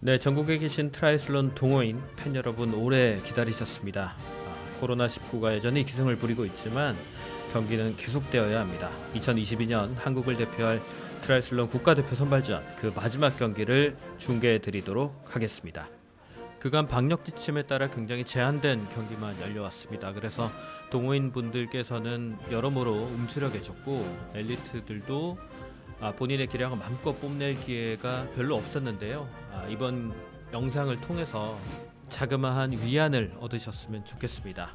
네, 전국에 계신 트라이슬론 동호인 팬 여러분 오래 기다리셨습니다. 아, 코로나19가 여전히 기승을 부리고 있지만 경기는 계속되어야 합니다. 2022년 한국을 대표할 트라이슬론 국가대표 선발전 그 마지막 경기를 중계해 드리도록 하겠습니다. 그간 방역 지침에 따라 굉장히 제한된 경기만 열려왔습니다. 그래서 동호인 분들께서는 여러모로 움츠려 계셨고 엘리트들도 아, 본인의 기량을 마음껏 뽐낼 기회가 별로 없었는데요. 아, 이번 영상을 통해서 자그마한 위안을 얻으셨으면 좋겠습니다.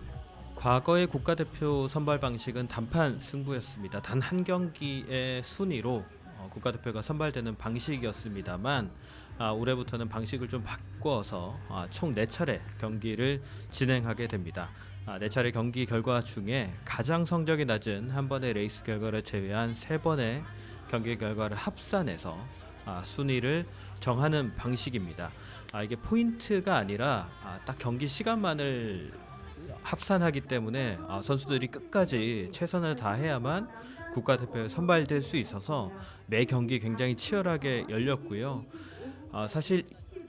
과거의 국가대표 선발 방식은 단판 승부였습니다. 단 한 경기의 순위로 어, 국가대표가 선발되는 방식이었습니다만 아, 올해부터는 방식을 좀 바꿔서 아, 총 4차례 경기를 진행하게 됩니다. 아, 4차례 경기 결과 중에 가장 성적이 낮은 한 번의 레이스 결과를 제외한 세 번의 경기 결과를 합산해서 아, 순위를 정하는 방식입니다. 아, 이게 포인트가 아니라 아, 딱 경기 시간만을 합산하기 때문에 아, 선수들이 끝까지 최선을 다해야만 국가대표에 선발될 수 있어서 매 경기 굉장히 치열하게 열렸고요. 아, 사실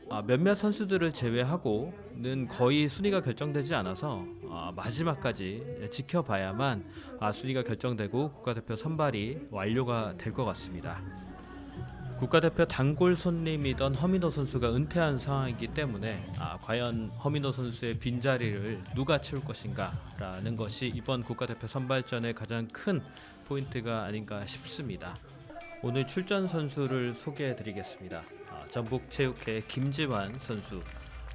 아, 몇몇 선수들을 제외하고는 거의 순위가 결정되지 않아서 아, 마지막까지 지켜봐야만 아, 순위가 결정되고 국가대표 선발이 완료가 될 것 같습니다. 국가대표 단골 손님이던 허민호 선수가 은퇴한 상황이기 때문에 아, 과연 허민호 선수의 빈자리를 누가 채울 것인가라는 것이 이번 국가대표 선발전의 가장 큰 포인트가 아닌가 싶습니다. 오늘 출전 선수를 소개해 드리겠습니다. 아, 전북체육회 김지환 선수,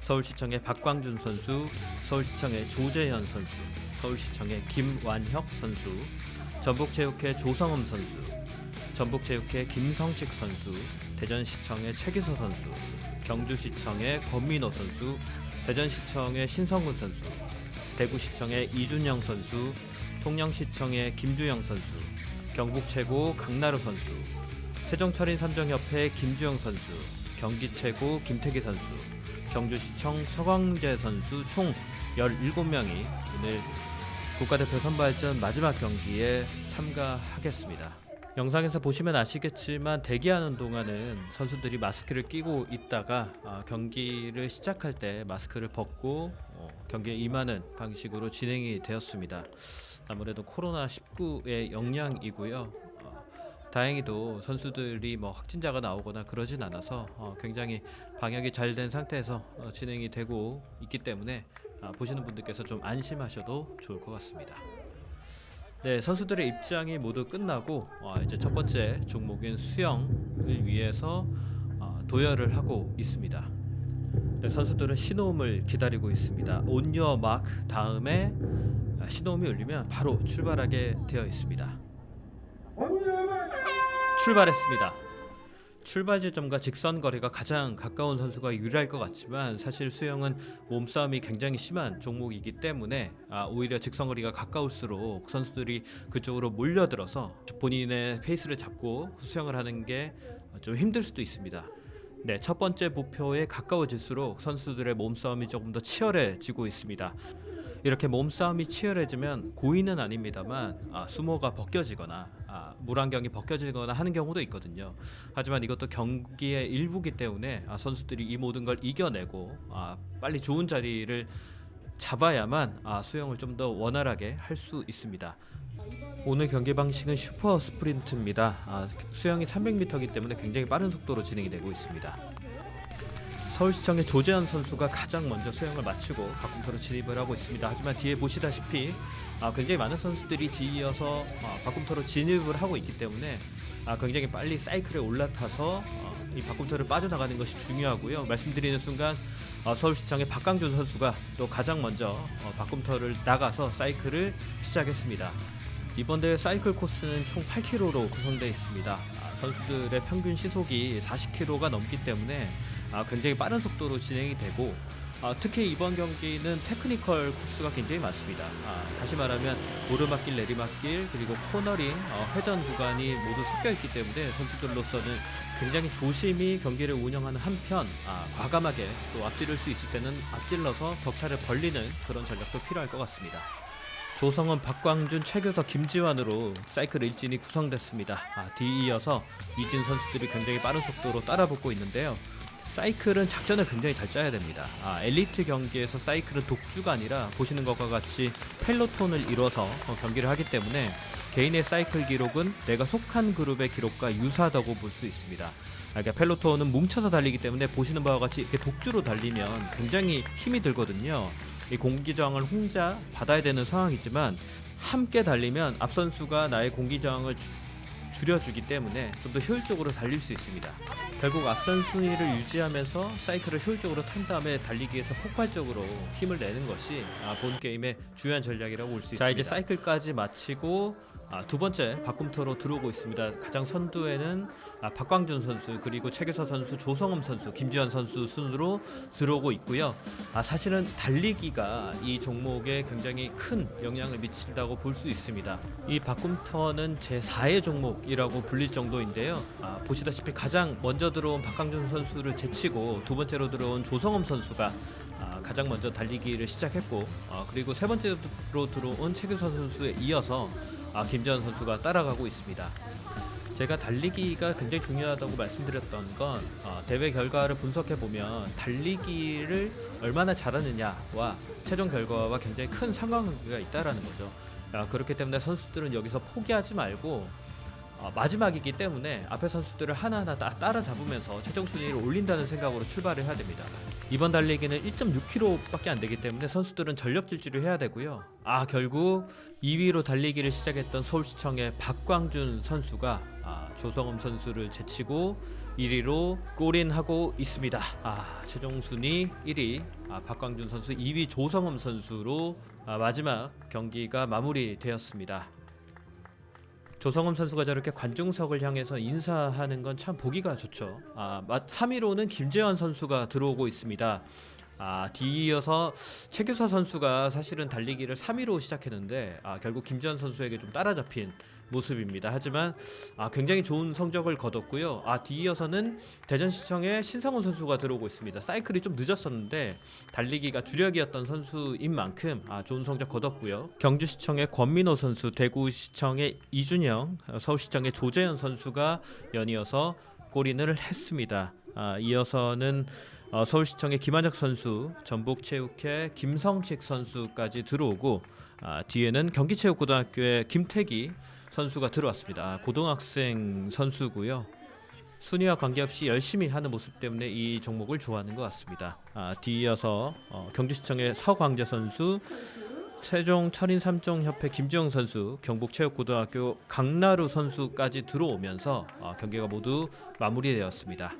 서울시청의 박광준 선수, 서울시청의 조재현 선수, 서울시청의 김완혁 선수, 전북체육회 조성음 선수, 전북체육회 김성식 선수, 대전시청의 최기서 선수, 경주시청의 권민호 선수, 대전시청의 신성훈 선수, 대구시청의 이준영 선수, 통영시청의 김주영 선수, 경북최고 강나루 선수, 세종철인 삼정협회 김주영 선수, 경기최고 김태기 선수, 경주시청 서광재 선수 총 17명이 오늘 국가대표 선발전 마지막 경기에 참가하겠습니다. 영상에서 보시면 아시겠지만 대기하는 동안은 선수들이 마스크를 끼고 있다가 아, 경기를 시작할 때 마스크를 벗고 어, 경기에 임하는 방식으로 진행이 되었습니다. 아무래도 코로나 19의 영향이고요. 어, 다행히도 선수들이 뭐 확진자가 나오거나 그러진 않아서 어, 굉장히 방역이 잘 된 상태에서 어, 진행이 되고 있기 때문에 아, 보시는 분들께서 좀 안심하셔도 좋을 것 같습니다. 네, 선수들의 입장이 모두 끝나고 어, 이제 첫 번째 종목인 수영을 위해서 어, 도열을 하고 있습니다. 네, 선수들은 신호음을 기다리고 있습니다. 온여 마크 다음에 아, 신호음이 울리면 바로 출발하게 되어 있습니다. 출발했습니다. 출발 지점과 직선 거리가 가장 가까운 선수가 유리할 것 같지만 사실 수영은 몸싸움이 굉장히 심한 종목이기 때문에 아, 오히려 직선 거리가 가까울수록 선수들이 그쪽으로 몰려들어서 본인의 페이스를 잡고 수영을 하는 게 좀 힘들 수도 있습니다. 네, 첫 번째 목표에 가까워질수록 선수들의 몸싸움이 조금 더 치열해지고 있습니다. 이렇게 몸싸움이 치열해지면 고의는 아닙니다만 아, 수모가 벗겨지거나 아, 물안경이 벗겨지거나 하는 경우도 있거든요. 하지만 이것도 경기의 일부기 때문에 아, 선수들이 이 모든 걸 이겨내고 아, 빨리 좋은 자리를 잡아야만 아, 수영을 좀 더 원활하게 할 수 있습니다. 오늘 경기 방식은 슈퍼 스프린트입니다. 아, 수영이 300m이기 때문에 굉장히 빠른 속도로 진행이 되고 있습니다. 서울시청의 조재현 선수가 가장 먼저 수영을 마치고 바꿈터로 진입을 하고 있습니다. 하지만 뒤에 보시다시피 아, 굉장히 많은 선수들이 뒤이어서 아, 바꿈터로 진입을 하고 있기 때문에 아, 굉장히 빨리 사이클에 올라타서 어, 이 바꿈터를 빠져나가는 것이 중요하고요. 말씀드리는 순간 어, 서울시청의 박강준 선수가 또 가장 먼저 어, 바꿈터를 나가서 사이클을 시작했습니다. 이번 대회 사이클 코스는 총 8km로 구성되어 있습니다. 아, 선수들의 평균 시속이 40km가 넘기 때문에 아, 굉장히 빠른 속도로 진행이 되고 아, 특히 이번 경기는 테크니컬 코스가 굉장히 많습니다. 아, 다시 말하면 오르막길, 내리막길 그리고 코너링, 어, 회전 구간이 모두 섞여 있기 때문에 선수들로서는 굉장히 조심히 경기를 운영하는 한편 아, 과감하게 또 앞지를 수 있을 때는 앞질러서 격차를 벌리는 그런 전략도 필요할 것 같습니다. 조성은 박광준, 최교석, 김지환으로 사이클 일진이 구성됐습니다. 아, 뒤 이어서 이진 선수들이 굉장히 빠른 속도로 따라붙고 있는데요. 사이클은 작전을 굉장히 잘 짜야 됩니다. 아, 엘리트 경기에서 사이클은 독주가 아니라 보시는 것과 같이 펠로톤을 이뤄서 어, 경기를 하기 때문에 개인의 사이클 기록은 내가 속한 그룹의 기록과 유사하다고 볼 수 있습니다. 아, 그러니까 펠로톤은 뭉쳐서 달리기 때문에 보시는 바와 같이 이렇게 독주로 달리면 굉장히 힘이 들거든요. 이 공기저항을 혼자 받아야 되는 상황이지만 함께 달리면 앞 선수가 나의 공기저항을 주- 줄여주기 때문에 좀 더 효율적으로 달릴 수 있습니다. 결국 앞선 순위를 유지하면서 사이클을 효율적으로 탄 다음에 달리기에서 폭발적으로 힘을 내는 것이 아, 본 게임의 중요한 전략이라고 볼 수 있습니다. 자 이제 사이클까지 마치고 아, 두 번째 바꿈터로 들어오고 있습니다. 가장 선두에는 아, 박광준 선수 그리고 최규서 선수, 조성음 선수, 김지현 선수 순으로 들어오고 있고요. 아, 사실은 달리기가 이 종목에 굉장히 큰 영향을 미친다고 볼 수 있습니다. 이 바꿈터는 제 4의 종목이라고 불릴 정도인데요. 아, 보시다시피 가장 먼저 들어온 박광준 선수를 제치고 두 번째로 들어온 조성음 선수가 아, 가장 먼저 달리기를 시작했고 아, 그리고 세 번째로 들어온 최규선 선수에 이어서 아, 김재현 선수가 따라가고 있습니다. 제가 달리기가 굉장히 중요하다고 말씀드렸던 건 어, 대회 결과를 분석해 보면 달리기를 얼마나 잘하느냐와 최종 결과와 굉장히 큰 상관관계가 있다라는 거죠. 아, 그렇기 때문에 선수들은 여기서 포기하지 말고 어, 마지막이기 때문에 앞에 선수들을 하나하나 따, 따라잡으면서 최종 순위를 올린다는 생각으로 출발을 해야 됩니다. 이번 달리기는 1.6km밖에 안 되기 때문에 선수들은 전력 질주를 해야 되고요. 아 결국 2위로 달리기를 시작했던 서울시청의 박광준 선수가 아, 조성음 선수를 제치고 1위로 골인하고 있습니다. 아 최종 순위 1위 아, 박광준 선수, 2위 조성음 선수로 아, 마지막 경기가 마무리되었습니다. 조성음 선수가 저렇게 관중석을 향해서 인사하는 건 참 보기가 좋죠. 아, 3위로는 김재환 선수가 들어오고 있습니다. 아, 뒤이어서 최규서 선수가 사실은 달리기를 3위로 시작했는데 아, 결국 김재환 선수에게 좀 따라잡힌 모습입니다. 하지만 아, 굉장히 좋은 성적을 거뒀고요. 아, 뒤이어서는 대전시청의 신상훈 선수가 들어오고 있습니다. 사이클이 좀 늦었었는데 달리기가 주력이었던 선수인 만큼 아, 좋은 성적 거뒀고요. 경주시청의 권민호 선수, 대구시청의 이준영, 어, 서울시청의 조재현 선수가 연이어서 골인을 했습니다. 아, 이어서는 어, 서울시청의 김한혁 선수, 전북체육회 김성식 선수까지 들어오고 아, 뒤에는 경기체육고등학교의 김태기 선수가 들어왔습니다. 아, 고등학생 선수고요. 순위와 관계없이 열심히 하는 모습 때문에 이 종목을 좋아하는 것 같습니다. 아, 뒤이어서 어, 경주시청의 서광재 선수, 세종 철인 삼종 협회 김지영 선수, 경북체육고등학교 강나루 선수까지 들어오면서 어, 경기가 모두 마무리되었습니다.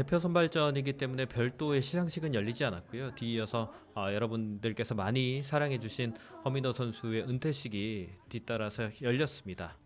대표 선발전이기 때문에 별도의 시상식은 열리지 않았고요. 뒤이어서 어, 여러분들께서 많이 사랑해주신 허민호 선수의 은퇴식이 뒤따라서 열렸습니다.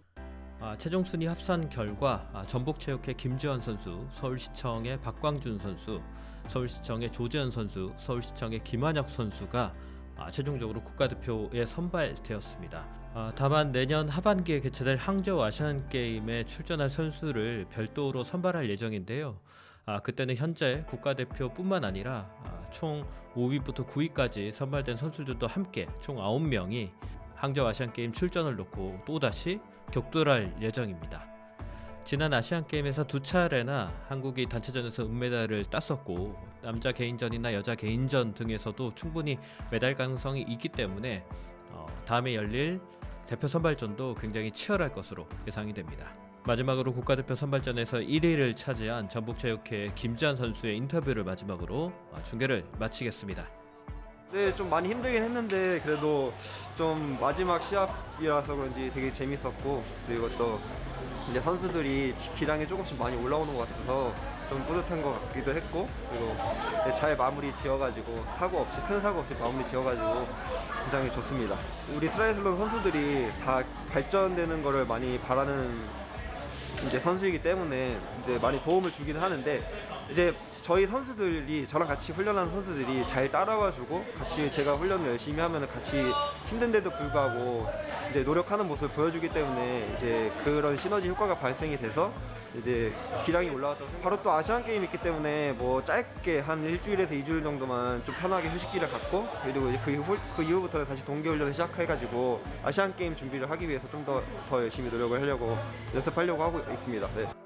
아, 최종 순위 합산 결과 아, 전북체육회 김지원 선수, 서울시청의 박광준 선수, 서울시청의 조재현 선수, 서울시청의 김한혁 선수가 아, 최종적으로 국가대표에 선발되었습니다. 아, 다만 내년 하반기에 개최될 항저우 아시안 게임에 출전할 선수를 별도로 선발할 예정인데요. 아, 그때는 현재 국가대표뿐만 아니라 아, 총 5위부터 9위까지 선발된 선수들도 함께 총 9명이 항저우 아시안 게임 출전을 놓고 또다시 격돌할 예정입니다. 지난 아시안 게임에서 두 차례나 한국이 단체전에서 은메달을 땄었고 남자 개인전이나 여자 개인전 등에서도 충분히 메달 가능성이 있기 때문에 어, 다음에 열릴 대표 선발전도 굉장히 치열할 것으로 예상이 됩니다. 마지막으로 국가대표 선발전에서 1위를 차지한 전북체육회 김지한 선수의 인터뷰를 마지막으로 어, 중계를 마치겠습니다. 네, 좀 많이 힘들긴 했는데 그래도 좀 마지막 시합이라서 그런지 되게 재밌었고 그리고 또 이제 선수들이 기량이 조금씩 많이 올라오는 것 같아서 좀 뿌듯한 것 같기도 했고 그리고 네, 잘 마무리 지어가지고 사고 없이 큰 사고 없이 마무리 지어가지고 굉장히 좋습니다. 우리 트라이슬론 선수들이 다 발전되는 거를 많이 바라는 이제 선수이기 때문에 이제 많이 도움을 주기는 하는데 이제 저희 선수들이 저랑 같이 훈련하는 선수들이 잘 따라와주고 같이 제가 훈련을 열심히 하면 같이 힘든데도 불구하고 이제 노력하는 모습을 보여주기 때문에 이제 그런 시너지 효과가 발생이 돼서 이제 기량이 올라왔다고 생각- 바로 또 아시안 게임이 있기 때문에 뭐 짧게 한 일주일에서 이주일 정도만 좀 편하게 휴식기를 갖고 그리고 이제 그, 이후, 그 이후부터는 다시 동계 훈련을 시작해가지고 아시안 게임 준비를 하기 위해서 좀 더 더 열심히 노력을 하려고 연습하려고 하고 있습니다. 네.